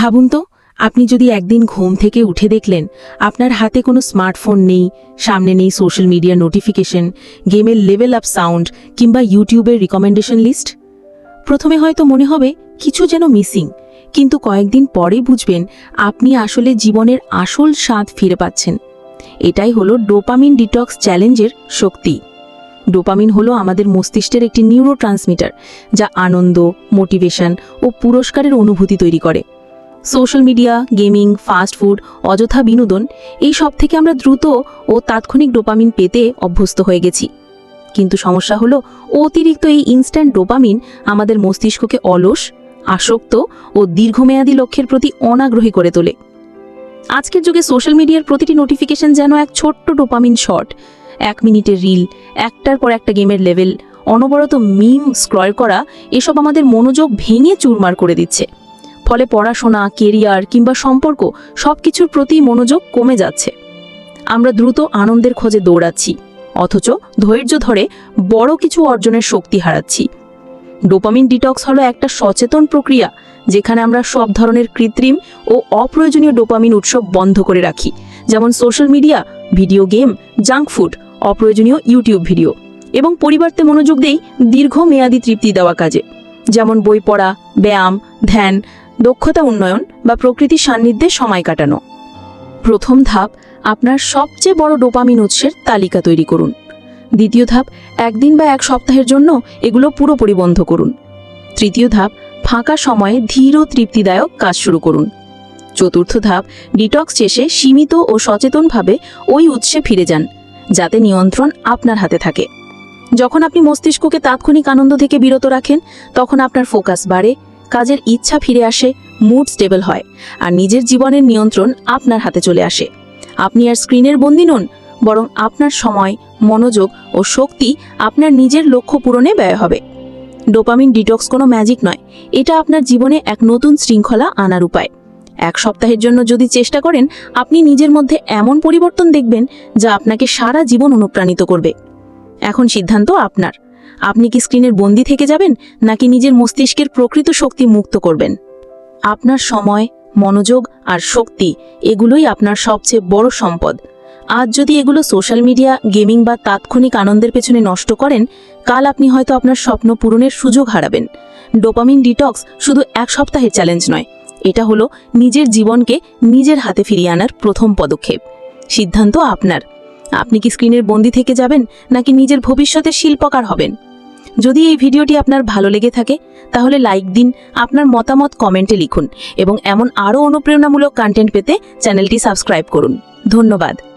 ভাবুন তো, আপনি যদি একদিন ঘুম থেকে উঠে দেখলেন আপনার হাতে কোনো স্মার্টফোন নেই, সামনে নেই সোশ্যাল মিডিয়া নোটিফিকেশন গেমের লেভেল আপ সাউন্ড কিংবা ইউটিউবের রিকমেন্ডেশন লিস্ট প্রথমে হয়তো মনে হবে কিছু যেন মিসিং কিন্তু কয়েকদিন পরে বুঝবেন আপনি আসলে জীবনের আসল স্বাদ ফিরে পাচ্ছেন। এটাই হলো ডোপামিন ডিটক্স চ্যালেঞ্জের শক্তি। ডোপামিন হলো আমাদের মস্তিষ্কের একটি নিউরো যা আনন্দ মোটিভেশন ও পুরস্কারের অনুভূতি তৈরি করে। Social media, gaming, fast food, অযথা বিনোদন, এই সব থেকে আমরা দ্রুত ও তাৎক্ষণিক ডোপামিন পেতে অভ্যস্ত হয়ে গেছি। কিন্তু সমস্যা হলো, অতিরিক্ত এই ইনস্ট্যান্ট ডোপামিন আমাদের মস্তিষ্ককে অলস, আসক্ত ও দীর্ঘমেয়াদী লক্ষ্যের প্রতি অনাগ্রহী করে তোলে। আজকের যুগে সোশ্যাল মিডিয়ার প্রতিটি নোটিফিকেশন যেন এক ছোট্ট ডোপামিন শট, এক মিনিটের রিল একটার পর একটা গেমের লেভেল অনবরত মিম স্ক্রয় করা, এসব আমাদের মনোযোগ ভেঙে চুরমার করে দিচ্ছে। ফলে পড়াশোনা, কেরিয়ার কিংবা সম্পর্ক সবকিছুর প্রতি মনোযোগ কমে যাচ্ছে। আমরা দ্রুত আনন্দের খোঁজে দৌড়াচ্ছি, অথচ ধৈর্য ধরে বড় কিছু অর্জনের শক্তি হারাচ্ছি। ডোপামিন ডিটক্স হলো একটা সচেতন প্রক্রিয়া যেখানে আমরা সব ধরনের কৃত্রিম ও অপ্রয়োজনীয় ডোপামিন উৎসব বন্ধ করে রাখি, যেমন social media, video game, junk food, অপ্রয়োজনীয় ইউটিউব ভিডিও এবং পরিবর্তে মনোযোগ দেই দীর্ঘমেয়াদী তৃপ্তি দেওয়া কাজে, যেমন বই পড়া, ব্যায়াম, ধ্যান দক্ষতা উন্নয়ন বা প্রকৃতির সান্নিধ্যে সময় কাটানো। প্রথম ধাপ, আপনার সবচেয়ে বড় ডোপামিন উৎসের তালিকা তৈরি করুন। দ্বিতীয় ধাপ, একদিন বা এক সপ্তাহের জন্য এগুলো পুরোপুরি বন্ধ করুন। তৃতীয় ধাপ, ফাঁকা সময়ে ধীর ও তৃপ্তিদায়ক কাজ শুরু করুন। চতুর্থ ধাপ, ডিটক্স শেষে সীমিত ও সচেতনভাবে ওই উৎসে ফিরে যান, যাতে নিয়ন্ত্রণ আপনার হাতে থাকে। যখন আপনি মস্তিষ্ককে তাৎক্ষণিক আনন্দ থেকে বিরত রাখেন, তখন আপনার ফোকাস বাড়ে কাজের ইচ্ছা ফিরে আসে মুড স্টেবল হয়, আর নিজের জীবনের নিয়ন্ত্রণ আপনার হাতে চলে আসে। আপনি আর স্ক্রিনের বন্দী নন, বরং আপনার সময়, মনোযোগ ও শক্তি আপনার নিজের লক্ষ্য পূরণে ব্যয় হবে। ডোপামিন ডিটক্স কোনো ম্যাজিক নয়, এটা আপনার জীবনে এক নতুন শৃঙ্খলা আনার উপায়। এক সপ্তাহের জন্য যদি চেষ্টা করেন, আপনি নিজের মধ্যে এমন পরিবর্তন দেখবেন যা আপনাকে সারা জীবন অনুপ্রাণিত করবে। এখন সিদ্ধান্ত আপনার। আপনি কি স্ক্রিনের বন্দি থেকে যাবেন, নাকি নিজের মস্তিষ্কের প্রকৃত শক্তি মুক্ত করবেন? আপনার সময়, মনোযোগ আর শক্তি, এগুলোই আপনার সবচেয়ে বড় সম্পদ। আজ যদি এগুলো সোশ্যাল মিডিয়া, গেমিং বা তাৎক্ষণিক আনন্দের পেছনে নষ্ট করেন, কাল আপনি হয়তো আপনার স্বপ্ন পূরণের সুযোগ হারাবেন। ডোপামিন ডিটক্স শুধু এক সপ্তাহের চ্যালেঞ্জ নয়, এটা হলো নিজের জীবনকে নিজের হাতে ফিরিয়ে আনার প্রথম পদক্ষেপ। সিদ্ধান্ত আপনার। আপনি কি স্ক্রিনের বন্দি থেকে যাবেন, নাকি নিজের ভবিষ্যতের শিল্পকার হবেন? যদি এই ভিডিওটি আপনার ভালো লেগে থাকে, তাহলে লাইক দিন, আপনার মতামত কমেন্টে লিখুন এবং এমন আরও অনুপ্রেরণামূলক কন্টেন্ট পেতে চ্যানেলটি সাবস্ক্রাইব করুন। ধন্যবাদ।